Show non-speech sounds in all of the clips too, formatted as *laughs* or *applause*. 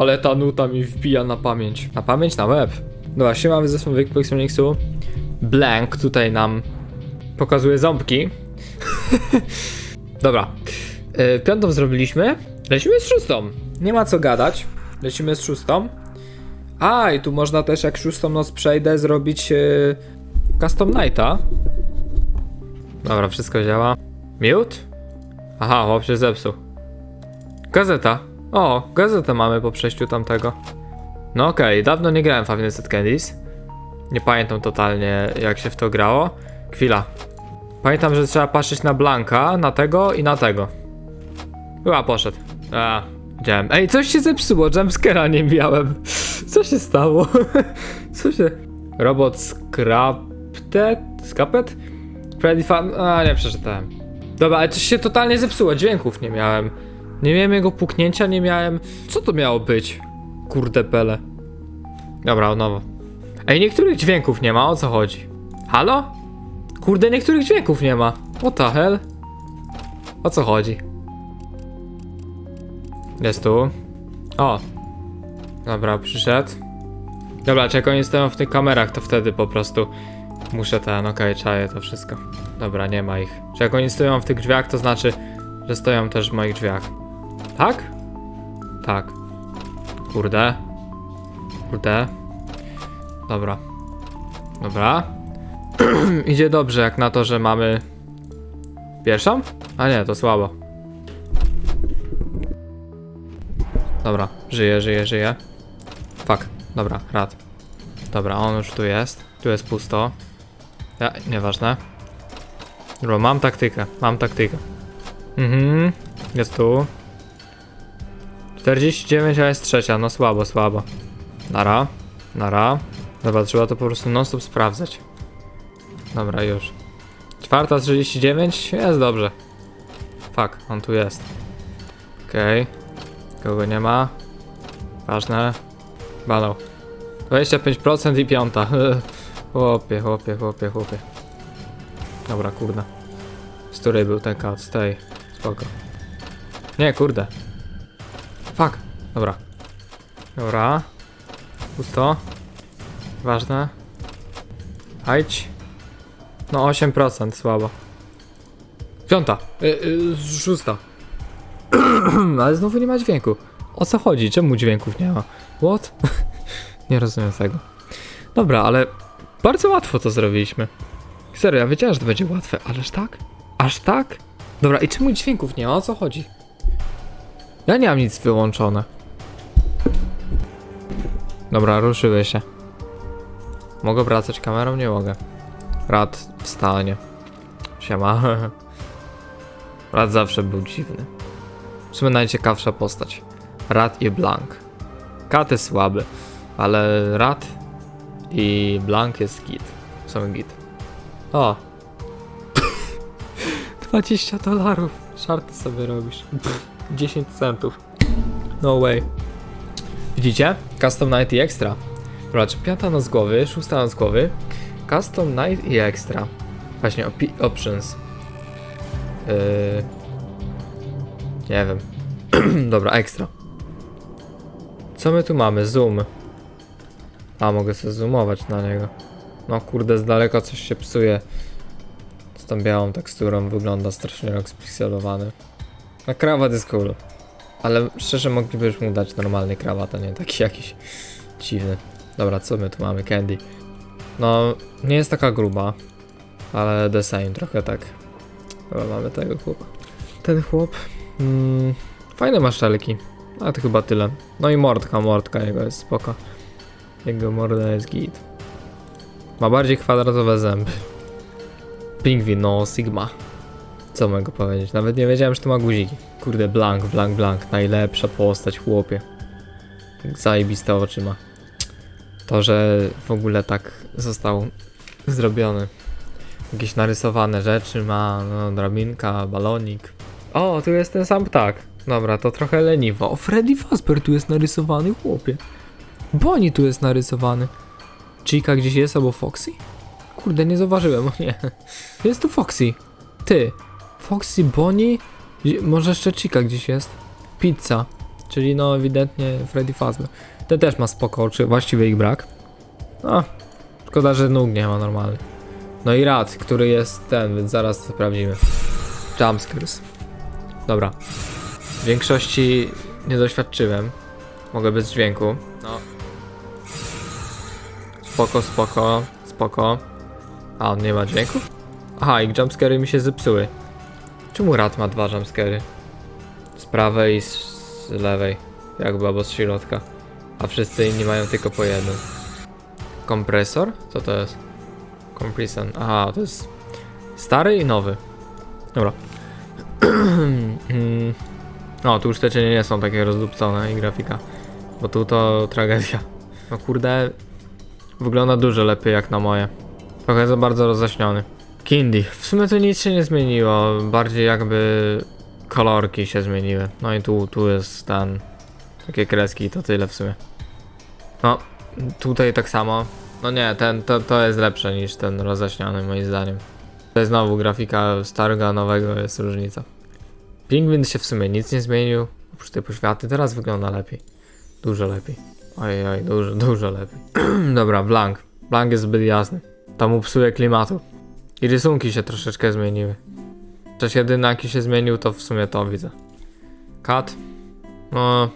Ale ta nuta mi wbija na pamięć. Na pamięć, na web. Dobra, siema, ze swym Pixelniksu. Blank tutaj nam pokazuje ząbki. *laughs* Dobra. Y, piątą zrobiliśmy. Lecimy z szóstą. Nie ma co gadać. Lecimy z szóstą. A, i tu można też jak szóstą noc przejdę zrobić yy, custom nighta. Dobra, wszystko działa. Miód? Aha, chłop się zepsuł. Gazeta. O, gazetę mamy po przejściu tamtego. No okej, dawno nie grałem w Five Nights Candy's. Nie pamiętam totalnie jak się w to grało. Chwila. Pamiętam, że trzeba patrzeć na Blanka, na tego i na tego. Chyba poszedł. A. Ej, coś się zepsuło, jumpscare'a nie miałem. *laughs* Co się stało? *laughs* Co się... Robot Scrapted? Scrapet? Freddy Fan... A, nie przeczytałem. Dobra, ale coś się totalnie zepsuło, dźwięków nie miałem. Nie miałem jego puknięcia, nie miałem... Co to miało być? Kurde pele. Dobra, od nowo. Ej, niektórych dźwięków nie ma, o co chodzi? Halo? Kurde, niektórych dźwięków nie ma. What the hell? O co chodzi? Jest tu. O. Dobra, przyszedł. Dobra, jak oni stoją w tych kamerach, to wtedy po prostu muszę ten, okej, czaję to wszystko. Dobra, nie ma ich. Czy jak oni stoją w tych drzwiach, to znaczy, że stoją też w moich drzwiach. Tak? Tak. Kurde. Kurde. Dobra. Dobra. *clears throat* Idzie dobrze, jak na to, że mamy pierwszą? A nie, to słabo. Dobra, żyje, żyje, żyje. Fuck, dobra, rad. Dobra, on już tu jest. Tu jest pusto. Ja, nieważne. Dobra, mam taktykę, mam taktykę. Mhm, jest tu. 49, a jest trzecia, no słabo, słabo. Nara, nara. Dobra, trzeba to po prostu non stop sprawdzać. Dobra, już. Czwarta z 39, jest dobrze. Fuck, on tu jest. Okej. Kogo nie ma? Ważne. Banał. 25% i piąta. *laughs* chłopie, chłopie, chłopie, chłopie. Dobra, kurde. Z której był ten kat? Z tej. Spoko. Nie, kurde. Fuck. Dobra. Dobra. Pusto. Ważne. Hajdź. No 8%, słabo. Piąta. Y, y, szósta. *clears throat* Ale znowu nie ma dźwięku. O co chodzi? Czemu dźwięków nie ma? What? *laughs* nie rozumiem tego. Dobra, ale bardzo łatwo to zrobiliśmy. Serio, ja wiedziałem, że to będzie łatwe, ależ tak? Aż tak? Dobra, i czemu dźwięków nie ma? O co chodzi? Ja nie mam nic wyłączone. Dobra, ruszyły się. Mogę wracać kamerą? Nie mogę. Rad wstanie. Siema. *laughs* Rad zawsze był dziwny. W sumie najciekawsza postać. Rad i Blank. Kat jest słaby, ale Rad i Blank jest git. Są git. O! *laughs* 20 dolarów. Szarty sobie robisz. Pff, 10 centów. No way. Widzicie? Custom Night i Extra. Dobra, czy piąta noc głowy, szósta noc głowy. Custom Night i Extra. Właśnie, opi- options. Yy... Nie wiem. *clears throat* Dobra, extra. Co my tu mamy? Zoom. A, mogę sobie zoomować na niego. No kurde, z daleka coś się psuje. Z tą białą teksturą wygląda strasznie jak spikselowany. No krawat jest cool. Ale szczerze mogliby już mu dać normalny krawat, a nie taki jakiś dziwny. Dobra, co my tu mamy? Candy. No, nie jest taka gruba. Ale same, trochę tak. Dobra, mamy tego chłopa. Ten chłop. Mm, fajne maszczelki. A to chyba tyle. No i mordka, mordka jego jest spoko. Jego morda jest git. Ma bardziej kwadratowe zęby. Pingwin, no Sigma. Co mogę powiedzieć? Nawet nie wiedziałem, że to ma guziki. Kurde, blank, blank, blank. Najlepsza postać, chłopie. Zajebiste oczy ma. To, że w ogóle tak został zrobiony. Jakieś narysowane rzeczy ma, no, drabinka, balonik. O, tu jest ten sam ptak. Dobra, to trochę leniwo. O, Freddy Fazbear tu jest narysowany, chłopie. Bonnie tu jest narysowany. Chica gdzieś jest, albo Foxy? Kurde, nie zauważyłem, *laughs* o nie. Jest tu Foxy. Ty. Foxy, Bonnie. Może jeszcze Chica gdzieś jest. Pizza. Czyli no ewidentnie Freddy Fazbear. Ten też ma spoko oczy, właściwie ich brak. No, szkoda, że nóg nie ma normalny. No i rad, który jest ten, więc zaraz to sprawdzimy. Jumpscares. Dobra. W większości nie doświadczyłem. Mogę bez dźwięku. No. Spoko, spoko, spoko. A, on nie ma dźwięku? Aha, i jumpscary mi się zepsuły. Czemu rad ma dwa jumpscary? Z prawej i z, lewej. Jakby albo z środka. A wszyscy inni mają tylko po jednym. Kompresor? Co to jest? Comprison. Aha, to jest stary i nowy. Dobra. *clears throat* No, tu już te cienie nie są takie rozdupcone i grafika. Bo tu to tragedia. No kurde, wygląda dużo lepiej jak na moje. Trochę za bardzo roześniony. Kindy. W sumie to nic się nie zmieniło. Bardziej jakby kolorki się zmieniły. No i tu, tu jest ten. Takie kreski to tyle w sumie. No, tutaj tak samo. No nie, ten, to, to jest lepsze niż ten roześniony moim zdaniem. To jest znowu grafika starego, nowego jest różnica. Pingwin się w sumie nic nie zmienił. Oprócz tej poświaty, teraz wygląda lepiej. Dużo lepiej. Oj, oj, dużo, dużo lepiej. *clears throat* Dobra, Blank. Blank jest zbyt jasny. To mu psuje klimatu. I rysunki się troszeczkę zmieniły. Chociaż jedyny jaki się zmienił to w sumie to widzę. Kat. No.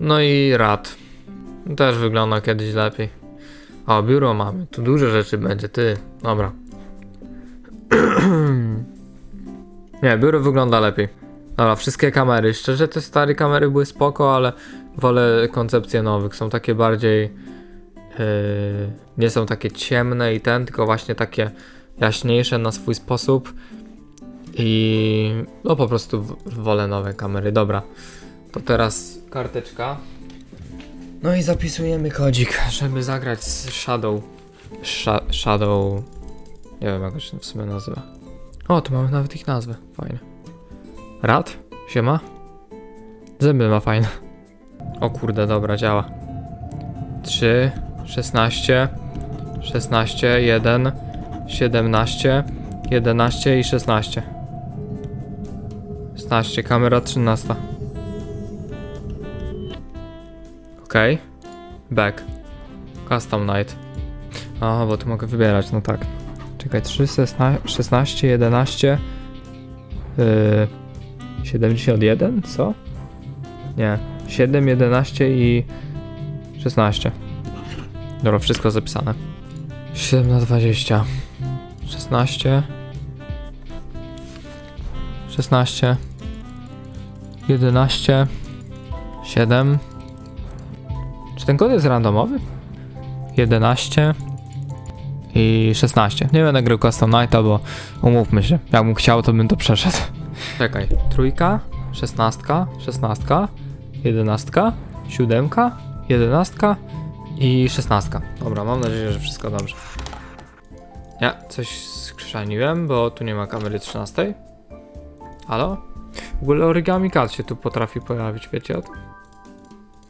No i rat. Też wygląda kiedyś lepiej. O, biuro mamy. Tu dużo rzeczy będzie, ty. Dobra. *clears throat* Nie, biuro wygląda lepiej. Dobra, wszystkie kamery. Szczerze, te stare kamery były spoko, ale wolę koncepcje nowych. Są takie bardziej. Yy, nie są takie ciemne i ten, tylko właśnie takie jaśniejsze na swój sposób. I no po prostu wolę nowe kamery. Dobra, to teraz karteczka. No i zapisujemy kodzik, żeby zagrać z Shadow. Sha Shadow. Nie wiem jak to się w sumie nazywa. O, tu mamy nawet ich nazwę. Fajnie. Rad? Siema? Zęby ma fajne. O kurde, dobra, działa. 3, 16, 16, 1, 17, 11 i 16. 16, kamera 13. Okej. Back. Custom night. A, bo tu mogę wybierać, no tak. Czekaj, 3, 16, 16 11, yy, 71, co? Nie, 7, 11 i 16. Dobra, wszystko zapisane. 7 na 20. 16. 16. 11. 7. Czy ten kod jest randomowy? 11 i 16. Nie będę grał Custom Nighta, bo umówmy się, jakbym chciał, to bym to przeszedł. Czekaj, trójka, szesnastka, szesnastka, jedenastka, siódemka, jedenastka i szesnastka. Dobra, mam nadzieję, że wszystko dobrze. Ja coś skrzaniłem, bo tu nie ma kamery 13. Halo? W ogóle origami cat się tu potrafi pojawić, wiecie o tym?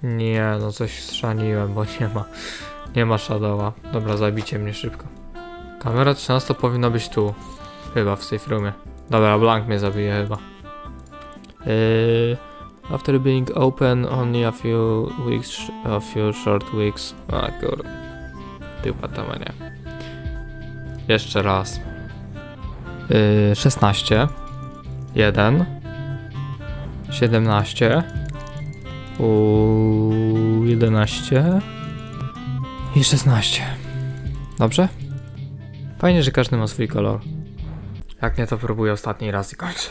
Nie, no coś schrzaniłem, bo nie ma. Nie ma Shadowa. Dobra, zabicie mnie szybko. Kamera 13 powinna być tu. Chyba w safe roomie. Dobra, Blank mnie zabije chyba. Yy, after being open only a few weeks, a few short weeks. A. Typa. Jeszcze raz. Yy, 16. 1. 17. U 11 i 16. Dobrze? Fajnie, że każdy ma swój kolor. Jak nie, to próbuję ostatni raz i kończę.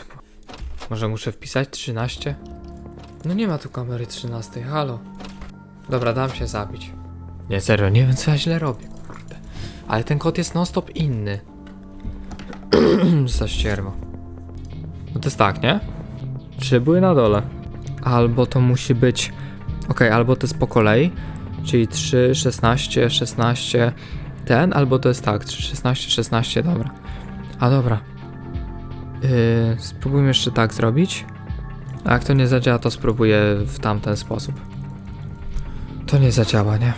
Może muszę wpisać 13? No nie ma tu kamery 13, halo. Dobra, dam się zabić. Nie, serio, nie wiem co ja źle robię, kurde. Ale ten kod jest non-stop inny. *clears throat* Za ścierwo. No to jest tak, nie? Trzy były na dole. Albo to musi być... Okej, albo to jest po kolei, czyli 3, 16, 16, ten, albo to jest tak, 3, 16, 16, dobra. A dobra. Yy, spróbujmy jeszcze tak zrobić. A jak to nie zadziała, to spróbuję w tamten sposób. To nie zadziała, nie?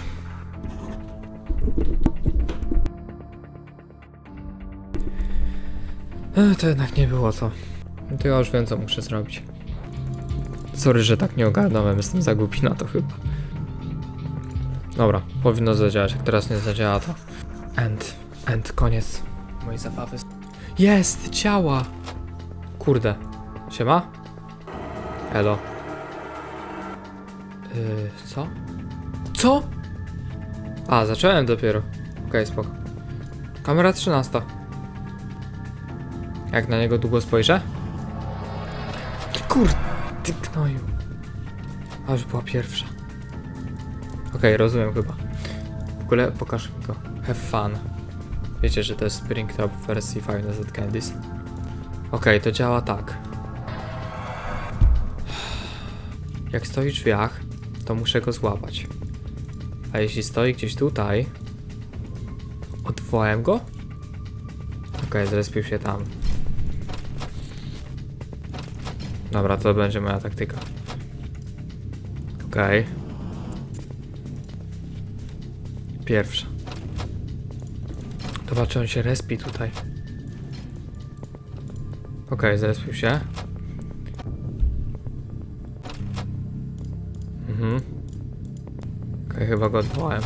E, to jednak nie było to. To ja już wiem, co muszę zrobić. Sorry, że tak nie ogarnąłem, jestem za głupi na to chyba. Dobra, powinno zadziałać, jak teraz nie zadziała to... End, end, koniec mojej zabawy. Jest, działa! Kurde. Siema? Elo. Yy, co? Co? A, zacząłem dopiero. Okej, spoko. Kamera 13. Jak na niego długo spojrzę? Kur... Ty gnoju. Aż była pierwsza. Okej, rozumiem chyba. W ogóle pokaż mi go. Have fun. Wiecie, że to jest Springtrap w wersji Five Nights Candies. Okej, to działa tak. Jak stoi w drzwiach, to muszę go złapać. A jeśli stoi gdzieś tutaj... Odwołałem go? Okej, zrespił się tam. Dobra, to będzie moja taktyka. Okej. Pierwsza. Zobacz, czy on się respi tutaj. Okej, zrespił się. Mhm. Okej, chyba go odwołałem.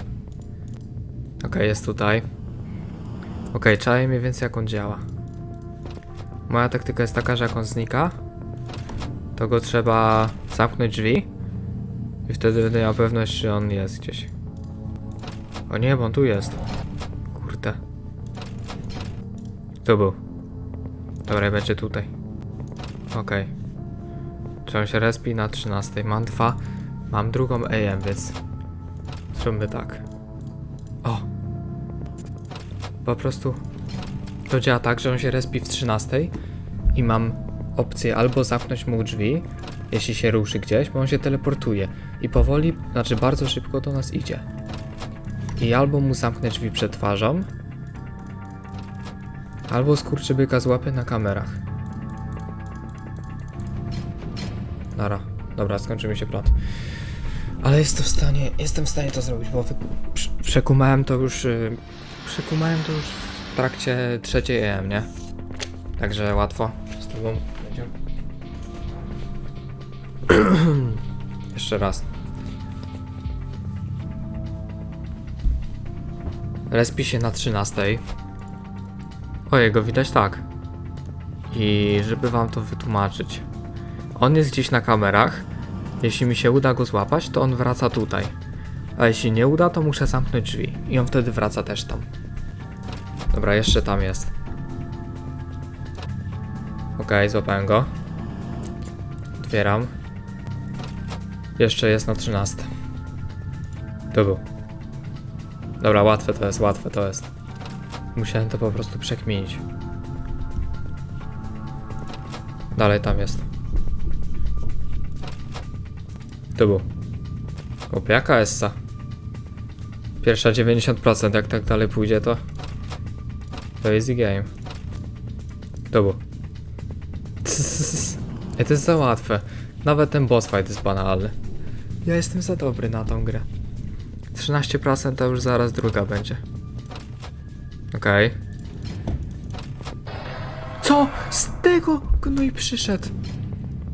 Okej, jest tutaj. Okej, czaję mniej więcej jak on działa. Moja taktyka jest taka, że jak on znika, to go trzeba zamknąć drzwi i wtedy będę miał pewność, że on jest gdzieś. O nie, bo on tu jest. Kurde. Tu był. Dobra, będzie tutaj. Okej. Czy on się respi na 13? Mam dwa. Mam drugą AM, więc zróbmy tak. O! Po prostu to działa tak, że on się respi w 13 i mam opcję albo zamknąć mu drzwi, jeśli się ruszy gdzieś, bo on się teleportuje i powoli, znaczy bardzo szybko do nas idzie. I albo mu zamknę drzwi przed twarzą, albo skurczybyka złapię na kamerach. Nara. Dobra, skończy mi się plat. Ale jest to w stanie, jestem w stanie to zrobić, bo wy, prze- przekumałem to już, yy, przekumałem to już w trakcie trzeciej EM, nie? Także łatwo z tobą będzie. *clears throat* Jeszcze raz. Respi się na 13. Ojej, go widać tak. I żeby wam to wytłumaczyć. On jest gdzieś na kamerach. Jeśli mi się uda go złapać, to on wraca tutaj. A jeśli nie uda, to muszę zamknąć drzwi. I on wtedy wraca też tam. Dobra, jeszcze tam jest. Okej, złapałem go. Otwieram. Jeszcze jest na 13. To był. Dobra, łatwe to jest, łatwe to jest. Musiałem to po prostu przekminić. Dalej tam jest. To był. Chłopie, jaka essa? Pierwsza 90%, jak tak dalej pójdzie to... To easy game. To był. *laughs* Ej, to jest za łatwe. Nawet ten boss fight jest banalny. Ja jestem za dobry na tą grę. 13% to już zaraz druga będzie. Okej. Co? Z tego? I przyszedł.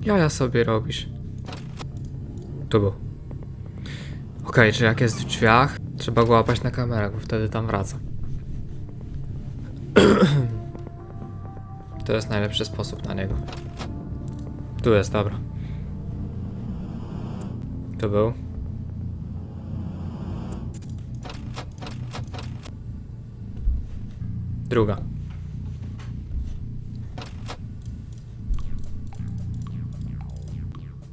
Jaja sobie robisz. Tu był. Okej, czy jak jest w drzwiach, trzeba go łapać na kamerach, bo wtedy tam wraca. *clears throat* to jest najlepszy sposób na niego. Tu jest, dobra. To był. Druga.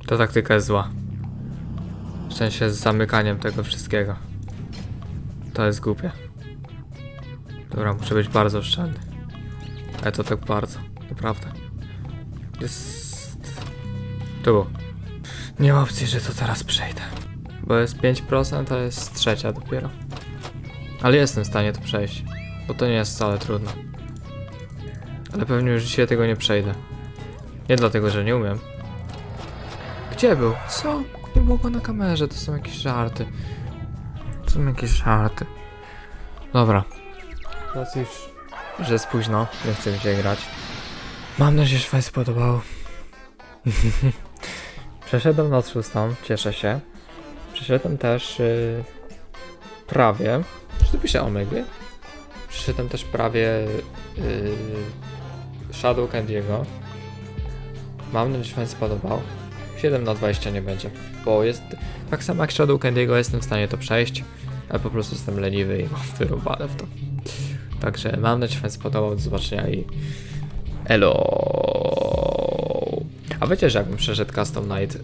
Ta taktyka jest zła. W sensie z zamykaniem tego wszystkiego. To jest głupie. Dobra, muszę być bardzo oszczędny. Ale to tak bardzo, naprawdę. Jest... Tu. Nie ma opcji, że to teraz przejdę. Bo jest 5%, a jest trzecia dopiero. Ale jestem w stanie to przejść. Bo to nie jest wcale trudne. Ale pewnie już dzisiaj tego nie przejdę. Nie dlatego, że nie umiem. Gdzie był? Co? Go na kamerze, to są jakieś żarty. To są jakieś żarty. Dobra. Teraz już, że jest późno, nie chcę mi się grać. Mam nadzieję, że Wam się podobało. *laughs* Przeszedłem noc szóstą, cieszę się. Przeszedłem też yy, prawie. Czy tu pisze Omega? Przeszedłem też prawie yy, Shadow Candy'ego. Mam nadzieję, że Wam się spodobał. 7 na 20 nie będzie, bo jest tak samo jak Shadow Candy'ego jestem w stanie to przejść, ale po prostu jestem leniwy i mam wyrobane w to. Także mam nadzieję, że Wam spodobał. Do zobaczenia i elo. A wiecie, że jakbym przeszedł Custom Night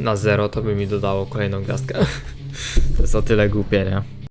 na zero, to by mi dodało kolejną gwiazdkę. *laughs* to jest o tyle głupie, nie?